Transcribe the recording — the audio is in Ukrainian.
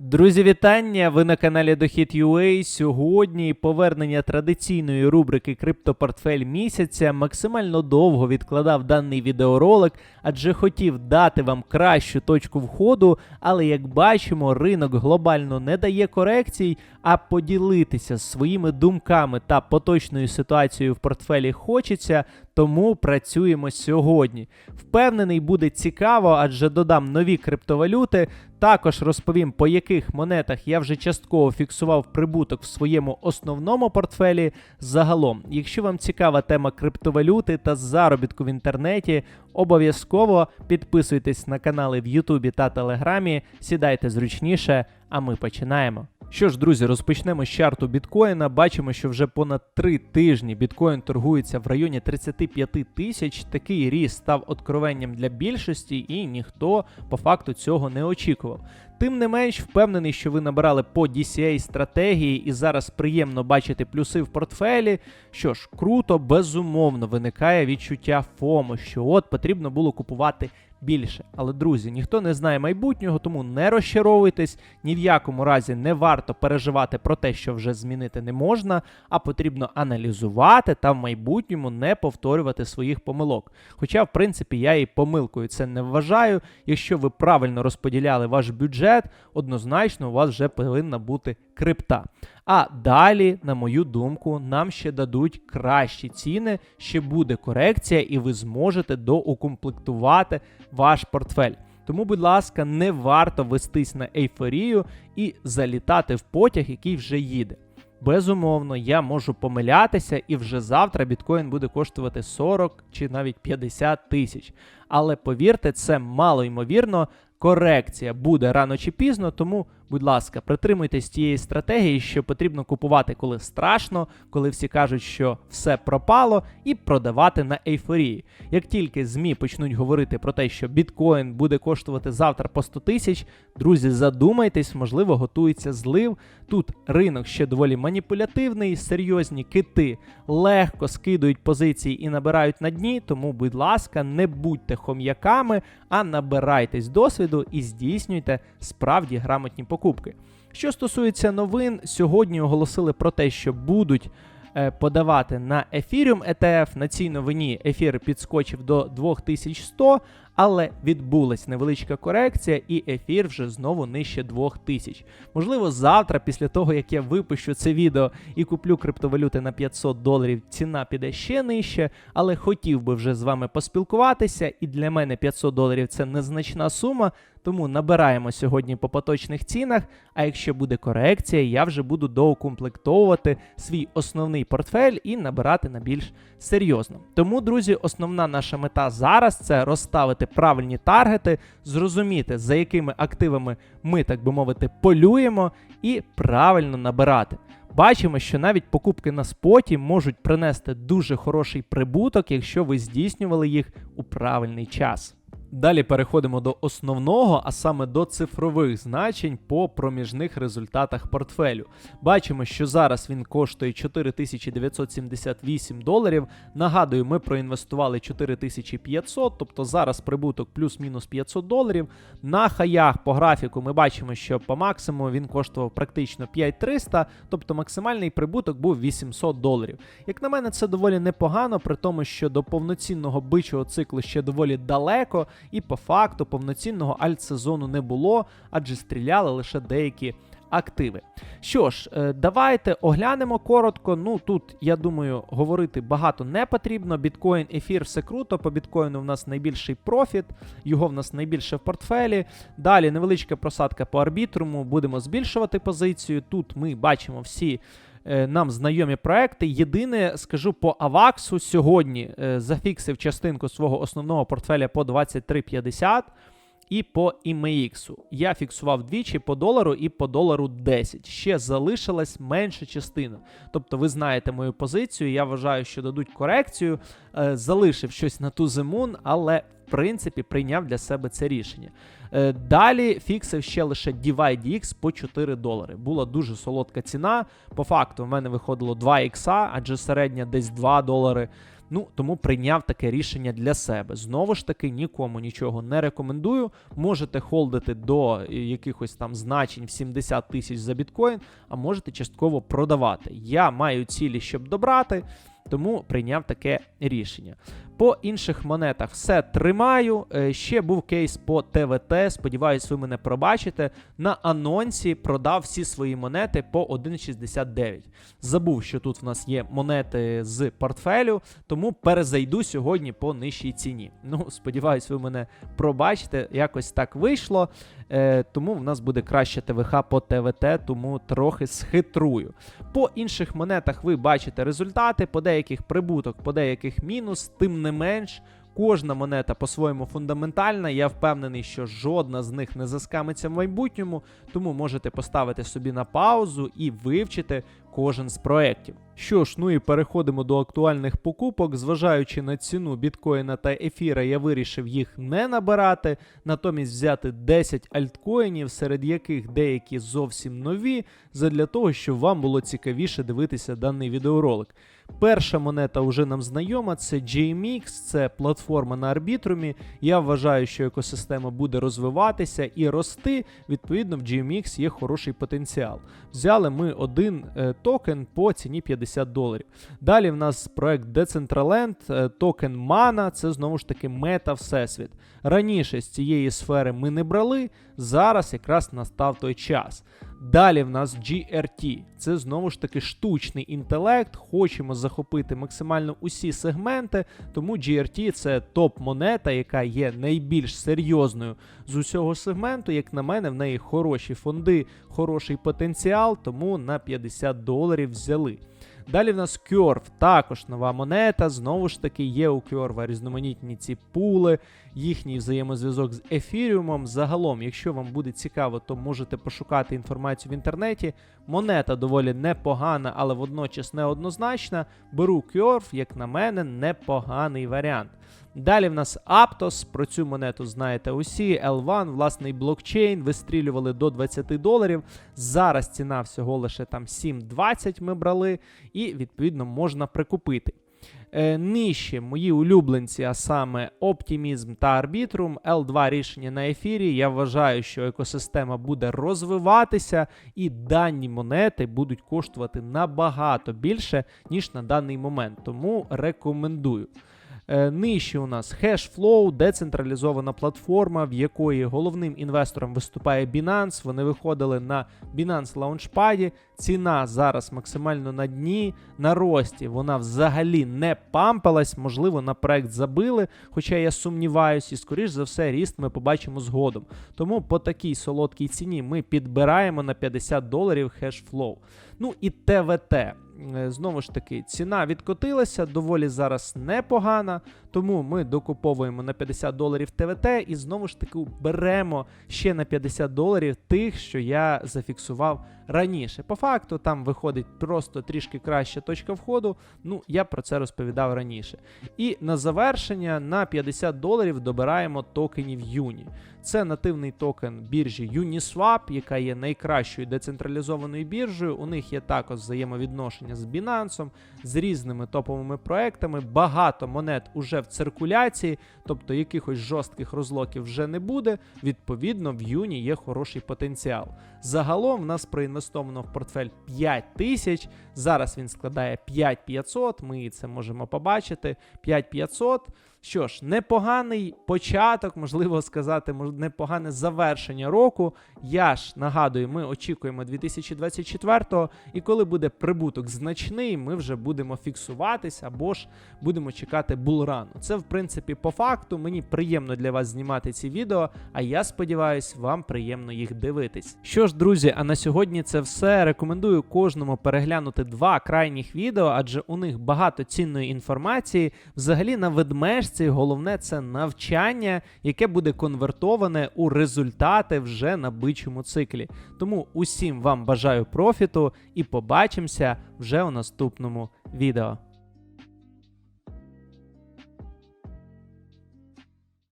Друзі, вітання! Ви на каналі Дохід UA. Сьогодні повернення традиційної рубрики Криптопортфель місяця максимально довго відкладав даний відеоролик, адже хотів дати вам кращу точку входу, але як бачимо, ринок глобально не дає корекцій, а поділитися своїми думками та поточною ситуацією в портфелі хочеться, тому працюємо сьогодні. Впевнений, буде цікаво, адже додам нові криптовалюти. Також розповім, по яких монетах я вже частково фіксував прибуток в своєму основному портфелі. Загалом, якщо вам цікава тема криптовалюти та заробітку в інтернеті, обов'язково підписуйтесь на канали в Ютубі та Телеграмі, сідайте зручніше, а ми починаємо. Що ж, друзі, розпочнемо з чарту біткоїна. Бачимо, що вже понад три тижні біткоін торгується в районі 35 тисяч. Такий ріст став откровенням для більшості, і ніхто по факту цього не очікував. Тим не менш, впевнений, що ви набирали по DCA стратегії, і зараз приємно бачити плюси в портфелі. Що ж, круто, безумовно, виникає відчуття ФОМО, що от потрібно було купувати більше. Але, друзі, ніхто не знає майбутнього, тому не розчаровуйтесь, ні в якому разі не варто переживати про те, що вже змінити не можна, а потрібно аналізувати та в майбутньому не повторювати своїх помилок. Хоча, в принципі, я і помилкою це не вважаю. Якщо ви правильно розподіляли ваш бюджет, однозначно у вас вже повинна бути крипта. А далі, на мою думку, нам ще дадуть кращі ціни, ще буде корекція, і ви зможете доукомплектувати ваш портфель. Тому, будь ласка, не варто вестись на ейфорію і залітати в потяг, який вже їде. Безумовно, я можу помилятися, і вже завтра біткоін буде коштувати 40 чи навіть 50 тисяч. Але повірте, це мало ймовірно. Корекція буде рано чи пізно, тому, будь ласка, притримуйтесь тієї стратегії, що потрібно купувати, коли страшно, коли всі кажуть, що все пропало, і продавати на ейфорії. Як тільки ЗМІ почнуть говорити про те, що біткоін буде коштувати завтра по 100 тисяч, друзі, задумайтесь, можливо, готується злив. Тут ринок ще доволі маніпулятивний, серйозні кити легко скидують позиції і набирають на дні. Тому, будь ласка, не будьте хом'яками, а набирайтесь досвіду і здійснюйте справді грамотні покупки. Що стосується новин, сьогодні оголосили про те, що будуть е, подавати на Ethereum ETF. На цій новині ефір підскочив до 2100, але відбулась невеличка корекція, і ефір вже знову нижче 2000. Можливо, завтра, після того як я випущу це відео і куплю криптовалюти на 500 доларів, ціна піде ще нижче, але хотів би вже з вами поспілкуватися. І для мене 500 доларів це незначна сума. Тому набираємо сьогодні по поточних цінах. А якщо буде корекція, я вже буду доукомплектовувати свій основний портфель і набирати на більш серйозно. Тому, друзі, основна наша мета зараз це розставити правильні таргети, зрозуміти, за якими активами ми, так би мовити, полюємо, і правильно набирати. Бачимо, що навіть покупки на споті можуть принести дуже хороший прибуток, якщо ви здійснювали їх у правильний час. Далі переходимо до основного, а саме до цифрових значень по проміжних результатах портфелю. Бачимо, що зараз він коштує 4978 доларів. Нагадую, ми проінвестували 4500, тобто зараз прибуток плюс-мінус 500 доларів. На хаях по графіку ми бачимо, що по максимуму він коштував практично 5300, тобто максимальний прибуток був 800 доларів. Як на мене, це доволі непогано, при тому, що до повноцінного бичого циклу ще доволі далеко. І по факту повноцінного альтсезону не було, адже стріляли лише деякі активи. Що ж, е, давайте оглянемо коротко. Ну тут, я думаю, говорити багато не потрібно. Біткоін, ефір, все круто. По біткоїну в нас найбільший профіт, його в нас найбільше в портфелі. Далі невеличка просадка по арбітруму, будемо збільшувати позицію. Тут ми бачимо всі. Е, Нам знайомі проекти. Єдине, скажу по Аваксу сьогодні е, зафіксив частинку свого основного портфеля по 23,50 і по IMX. Я фіксував двічі по долару і по долару 10. Ще залишилась менша частина. Тобто, ви знаєте мою позицію. Я вважаю, що дадуть корекцію. Е, залишив щось на ту зимун, але в принципі прийняв для себе це рішення. Е, Далі фіксив ще лише DivideX по 4 долари. Була дуже солодка ціна. По факту, в мене виходило 2 ікса, адже середня десь 2 долари. Ну тому прийняв таке рішення для себе. Знову ж таки, нікому нічого не рекомендую. Можете холдити до якихось там значень в 70 тисяч за біткоін, а можете частково продавати. Я маю цілі, щоб добрати. Тому прийняв таке рішення. По інших монетах все тримаю. Е, Ще був кейс по ТВТ. Сподіваюсь, ви мене пробачите. На анонсі продав всі свої монети по 1,69. Забув, що тут в нас є монети з портфелю, тому перезайду сьогодні по нижчій ціні. Ну, сподіваюсь, ви мене пробачите. Якось так вийшло. Е, тому в нас буде краще ТВХ по ТВТ, тому трохи схитрую. По інших монетах ви бачите результати, по деяких прибуток, по деяких мінус, тим не менш. Кожна монета по-своєму фундаментальна. Я впевнений, що жодна з них не заскамиться в майбутньому, тому можете поставити собі на паузу і вивчити кожен з проєктів. Що ж, ну і переходимо до актуальних покупок. Зважаючи на ціну біткоїна та ефіра, я вирішив їх не набирати, натомість взяти 10 альткоїнів, серед яких деякі зовсім нові, задля того, щоб вам було цікавіше дивитися даний відеоролик. Перша монета вже нам знайома, це JMX, це платформа на арбітрумі. Я вважаю, що екосистема буде розвиватися і рости. Відповідно, в GMX є хороший потенціал. Взяли ми один е, токен по ціні 50 доларів. Далі в нас проект Decentraland, е, токен Mana, це знову ж таки мета Всесвіт. Раніше з цієї сфери ми не брали, зараз якраз настав той час. Далі в нас GRT. Це знову ж таки штучний інтелект. Хочемо захопити максимально усі сегменти, тому GRT це топ-монета, яка є найбільш серйозною з усього сегменту. Як на мене, в неї хороші фонди, хороший потенціал, тому на 50 доларів взяли. Далі в нас Кьорв, також нова монета. Знову ж таки, є у Кьорва різноманітні ці пули, їхній взаємозв'язок з ефіріумом. Загалом, якщо вам буде цікаво, то можете пошукати інформацію в інтернеті. Монета доволі непогана, але водночас неоднозначна. Беру Кьорв, як на мене, непоганий варіант. Далі в нас Aptos, про цю монету знаєте усі. L1, власний блокчейн, вистрілювали до 20 доларів. Зараз ціна всього лише там 7,20 ми брали, і відповідно можна прикупити. Е, нижче мої улюбленці, а саме Optimism та Arbitrum, L2 рішення на ефірі. Я вважаю, що екосистема буде розвиватися, і дані монети будуть коштувати набагато більше, ніж на даний момент. Тому рекомендую. Е, Нижче у нас Hashflow, децентралізована платформа, в якої головним інвестором виступає Binance. Вони виходили на Binance Launchpad. Ціна зараз максимально на дні, на рості. Вона взагалі не пампалась, можливо, на проект забили. Хоча я сумніваюся, і скоріш за все, ріст ми побачимо згодом. Тому по такій солодкій ціні ми підбираємо на 50 доларів Hashflow. Ну і ТВТ. Е, Знову ж таки, ціна відкотилася, доволі зараз непогана, тому ми докуповуємо на 50 доларів ТВТ і знову ж таки беремо ще на 50 доларів тих, що я зафіксував раніше. По факту там виходить просто трішки краща точка входу. Ну, я про це розповідав раніше. І на завершення на 50 доларів добираємо токенів Юні. Це нативний токен біржі Uniswap, яка є найкращою децентралізованою біржею. У них є також взаємовідношення з Binance, з різними топовими проектами. Багато монет уже в циркуляції, тобто якихось жорстких розлоків вже не буде. Відповідно, в Юні є хороший потенціал. Загалом в нас проінвестовано в портфель 5 тисяч. Зараз він складає 5500. Ми це можемо побачити. 5500. Що ж, непоганий початок, можливо сказати, непогане завершення року. Я ж нагадую, ми очікуємо 2024-го, і коли буде прибуток значний, ми вже будемо фіксуватись або ж будемо чекати булрану. Це, в принципі, по факту. Мені приємно для вас знімати ці відео, а я сподіваюся, вам приємно їх дивитись. Що ж, друзі, а на сьогодні це все. Рекомендую кожному переглянути два крайніх відео, адже у них багато цінної інформації. Взагалі на ведмежці головне це навчання, яке буде конвертоване у результати вже на бичому циклі. Тому усім вам бажаю профіту і побачимося вже у наступному відео.